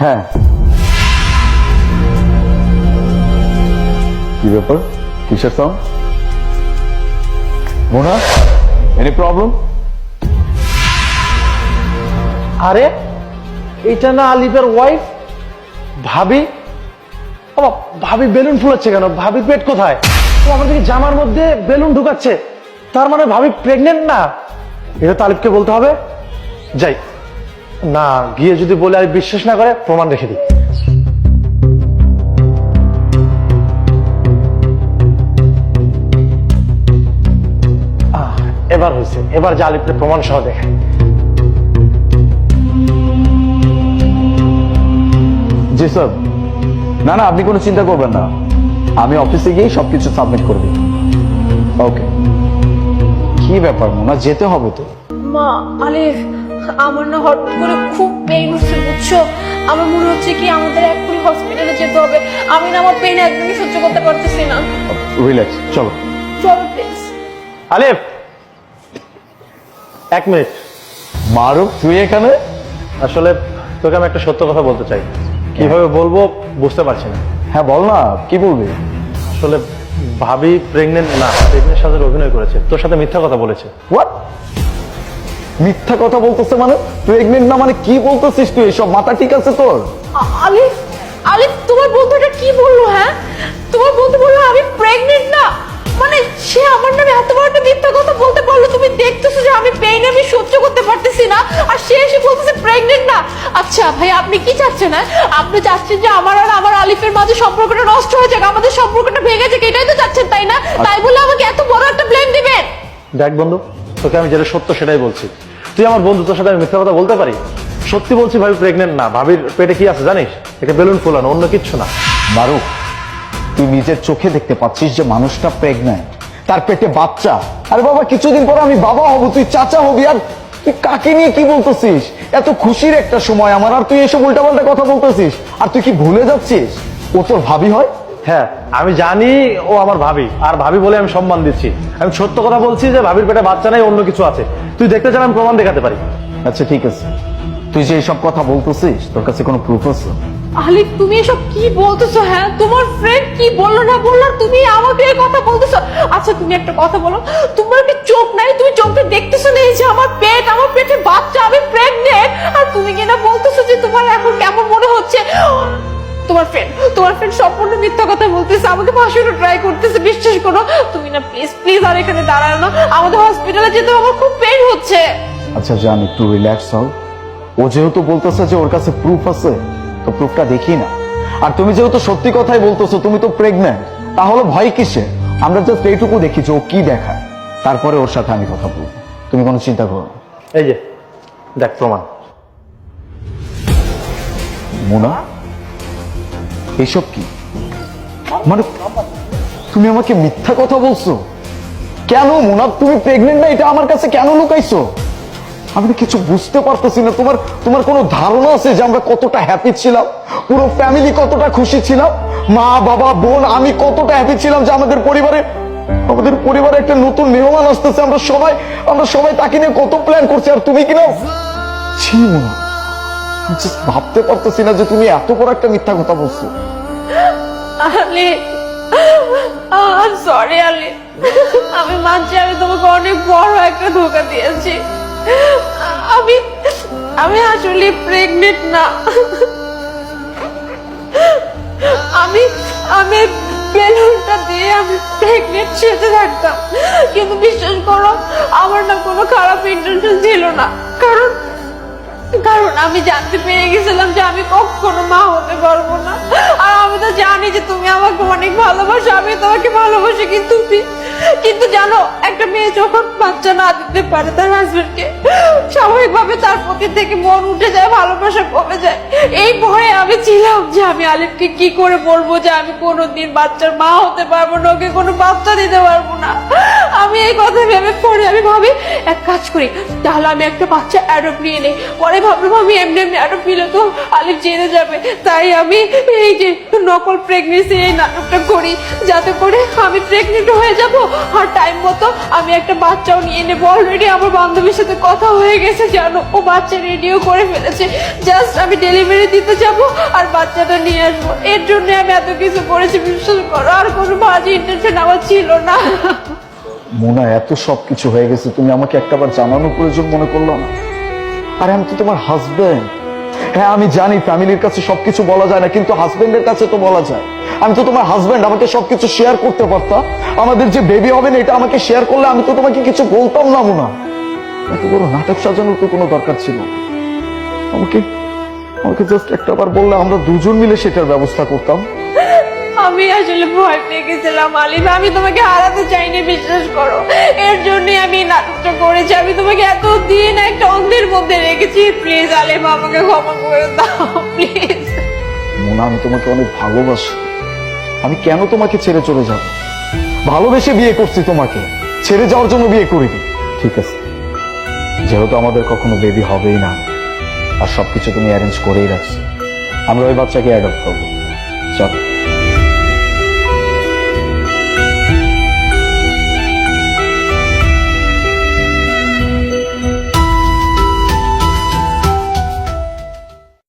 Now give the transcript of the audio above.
হ্যাঁ। কি ব্যাপার? কিসের সাউন্ড মোনা এনি প্রবলেম আরে এটা না আলিফের ওয়াইফ ভাবি? বাবা ভাবি বেলুন ফুলাচ্ছে কেন? ভাবি পেট কোথায়? ও আমাদেরকে জামার মধ্যে বেলুন ঢুকাচ্ছে। তার মানে ভাবি প্রেগনেন্ট না? এটা তো আলিফকে বলতে হবে। যাই। না গিয়ে যদি বলে আলিফ বিশ্বাস না করে প্রমাণ রেখে দিই। এবার হয়েছে। এবার যে আলিফকে প্রমাণ সহ দেখে জি স্যার। না না আপনি কোনো চিন্তা করবেন না। আমি অফিসে গিয়ে সবকিছু সাবমিট করে দিই। ওকে কি ব্যাপার মোনা? যেতে হবে তো। মা আলিফ আমার না হঠাৎ করে খুব পেইন হচ্ছে বুঝছ? আমার মনে হচ্ছে কি আমাদের এক্ষুনি হসপিটালে যেতে হবে। আমি না আমার পেইন একদমই সহ্য করতে পারতেছি না। রিল্যাক্স চলো। চলো প্লিজ আলিফ! এক মিনিট। মারুফ তুই এখানে? আসলে তোকে আমি একটা সত্য কথা বলতে চাই। কীভাবে বলব বুঝতে পারছি না। হ্যাঁ বল না কি বলবি? আসলে ভাবি প্রেগনেন্ট না প্রেগনেন্ট সাথে অভিনয় করেছে। তোর সাথে মিথ্যা কথা বলেছে। হোয়াট মিথ্যা কথা বলতেছে মানে? প্রেগনেন্ট না মানে কি বলতেছিস তুই? এসব মাথা ঠিক আছে তোর? আলিফ আলিফ তোমার বন্ধুটা কি বলল হ্যাঁ? তোমার বন্ধু বলল আমি প্রেগনেন্ট না। মানে সে আমার নামে এত বড় একটা মিথ্যা কথা বলতে পারল তুমি দেখতেছো যে আমি পেইন আমি সহ্য করতে পারতেছি না আর সে এসে বলতেছে প্রেগনেন্ট না। আচ্ছা ভাই আপনি কি চাচ্ছেন হ্যাঁ? আপনি চাচ্ছেন যে আমার আর আমার আলিফের মাঝে সম্পর্কটা নষ্ট হয়ে যাক আমাদের সম্পর্কটা ভেঙে যাক এটাই তো চাচ্ছেন তাই না? তাই বলে আমাকে এত বড় একটা ব্লেম দিবেন? দেখ বন্ধু তোকে আমি যেটা সত্য সেটাই বলছি। তুই আমার বন্ধু তোর সাথে আমি মিথ্যা কথা বলতে পারি? সত্যি বলছি ভাবি প্রেগনেন্ট না। ভাবির পেটে কি আছে জানিস? এটা বেলুন ফুলানো অন্য কিচ্ছু না। মারুফ, তুই নিজের চোখে দেখতে পাচ্ছিস যে মানুষটা প্রেগন্যান্ট তার পেটে বাচ্চা। আরে বাবা, কিছুদিন পর আমি বাবা হব, তুই চাচা হবি। আর তুই কাকে নিয়ে কি বলতেছিস? এত খুশির একটা সময় আমার, আর তুই এসব উল্টাপাল্টা কথা বলতেছিস। আর তুই কি ভুলে যাচ্ছিস? ও তোর ভাবি হয়? হ্যাঁ আমি জানি ও আমার ভাবি আর ভাবি বলে আমি সম্মান দিচ্ছি। আমি সত্য কথা বলছি যে ভাবির পেটে বাচ্চা নাই অন্য কিছু আছে। তুই দেখতে চান আমি প্রমাণ দেখাতে পারি। আচ্ছা ঠিক আছে। তুই যে এইসব কথা বলতেছিস তোর কাছে কোনো প্রুফ আছে? আলিফ তুমি এসব কি বলতেছো হ্যাঁ? তোমার ফ্রেন্ড কি বলল না বলল? তুমি আমাকে এই কথা বলতেছো? আচ্ছা তুমি একটা কথা বলো। তোমার কি চোখ নাই? তুমি চোখে দেখতেছো না এই যে আমার পেট? আমার পেটে বাচ্চা আমি প্রেগনেন্ট আর তুমি কি না বলতেছো যে তোমার এখন কেমন মনে হচ্ছে? তোমার ফ্রেন্ড তোমার ফ্রেন্ড সম্পূর্ণ মিথ্যা কথা বলতেছে আমাকে ফাঁসানো ট্রাই করতেছে বিশ্বাস করো। তুমি না প্লিজ প্লিজ আর এখানে দাঁড়ানো না। আমাদের হসপিটালে যেতে আমার খুব পেন হচ্ছে। আচ্ছা জান একটু রিল্যাক্স হও। ও যেহেতু বলতেছে যে ওর কাছে প্রুফ আছে তো প্রুফটা দেখি না। আর তুমি যেহেতু সত্যি কথাই বলতেছো তুমি তো প্রেগন্যান্ট তাহলে ভয় কিসে? আমরা জাস্ট এইটুকু দেখি যে ও কি দেখায়। তারপরে ওর সাথে আমি কথা বলব। তুমি কোনো চিন্তা করো না। এই যে দেখ প্রমাণ। মোনা? এইসব কি? মানে তুমি আমাকে মিথ্যা কথা বলছো? কেন মোনা তুমি প্রেগনেন্ট না? এটা আমার কাছে কেন লুকাইছো? আমি কিছু বুঝতে পারতেছি না। তোমার তোমার কোনো ধারণা আছে যে আমরা কতটা হ্যাপি ছিলাম? পুরো ফ্যামিলি কতটা খুশি ছিলাম? মা, বাবা, বোন, আমি কতটা হ্যাপি ছিলাম যে আমাদের পরিবারে আমাদের পরিবারে একটা নতুন মেহমান আসতেছে। আমরা সবাই আমরা সবাই তাকে নিয়ে কত প্ল্যান করছি আর তুমি কিনা ছি মোনা ভাবতে পারতেছি না যে তুমি এত বড় একটা মিথ্যা কথা বলছো। সরি আলি। আমি মানছি আমি তোমাকে অনেক বড় একটা ধোকা দিয়েছি। আমি আমি আসলে প্রেগনেন্ট না। আমি আমি বেলুনটা দিয়ে আমি প্রেগনেন্ট সেজে থাকতাম। কিন্তু বিশ্বাস করো, আমার না কোনো খারাপ ইন্টেনশন ছিল না। কারণ কারণ আমি জানতে পেরে গেছিলাম যে আমি কখনো মা হতে পারব না। আর আমি তো জানি যে তুমি আমাকে অনেক ভালোবাসো আমি তোমাকে ভালোবাসি কিন্তু কিন্তু জানো, একটা মেয়ে যখন বাচ্চা না দিতে পারে তার হাজবেন্ডকে স্বাভাবিকভাবে তার প্রতি থেকে মন উঠে যায়, ভালোবাসা কমে যায়। এই ভয়ে আমি ছিলাম যে আমি আলিফকে কি করে বলব যে আমি কোনোদিন বাচ্চার মা হতে পারব না, ওকে কোনো বাচ্চা দিতে পারব না। আমি এই কথা ভেবে পরে আমি ভাবি, এক কাজ করি, তাহলে আমি একটা বাচ্চা অ্যাডপ্ট নিয়ে নেই। পরে ভাবলাম, আমি এমনি এমনি অ্যাডপ্ট নিলে তো আলিফ জেনে যাবে। তাই আমি এই যে নকল প্রেগনেন্সি এই নাটকটা করি, যাতে করে আমি প্রেগনেন্ট হয়ে যাব। আর টাইম মতো আমি একটা বাচ্চাও নিয়ে নেব। অলরেডি আমার বান্ধবীর সাথে কথা হয়ে গেছে, জানো? ও বাচ্চা রেডিও করে ফেলেছে। জাস্ট আমি ডেলিভারি দিতে যাব আর বাচ্চাটা নিয়ে আসব। এর জন্য আমি এত কিছু করেছি, বিশ্বাস করো। আর কোনো বাজে ইন্টেনশন আমার ছিল না। মোনা, এত সব কিছু হয়ে গেছে, তুমি আমাকে একটাবার জানানোর প্রয়োজন মনে করল না? আরে, আমি তো তোমার হাজবেন্ড হ্যাঁ আমি জানি ফ্যামিলির কাছে সবকিছু বলা যায় না, কিন্তু হাজবেন্ডের কাছে তো বলা যায়। আমি তো তোমার হাজবেন্ড, আমাকে সবকিছু শেয়ার করতে পারতাম আমাদের যে বেবি হবে না, এটা আমাকে শেয়ার করলে আমি তো তোমাকে কিছু বলতাম না, মোনা। এত বড় নাটক সাজানোর তো কোনো দরকার ছিল। আমাকে আমাকে জাস্ট একটা বার বললে আমরা দুজন মিলে সেটার ব্যবস্থা করতাম। আমি আসলে ভয় পেয়ে গেছিলাম, আলিফ। আমি তোমাকে হারাতে চাইনি, বিশ্বাস করো। এর জন্য আমি নাটকটা করেছি। আমি তোমাকে এত দিন একটা অন্ধের মধ্যে রেখেছি। প্লিজ, আলিফ, আমাকে ক্ষমা করে দাও, প্লিজ। মোনা, আমি তোমাকে অনেক ভালোবাসি। আমি কেন তোমাকে ছেড়ে চলে যাব? ভালোবেসে বিয়ে করছি তোমাকে। ছেড়ে যাওয়ার জন্য বিয়ে করিনি। ঠিক আছে। যেহেতু আমাদের কখনো বেবি হবেই না, আর সবকিছু তুমি অ্যারেঞ্জ করেই রাখছো, আমরা ওই বাচ্চাকে অ্যাডপ্ট করব। চলো।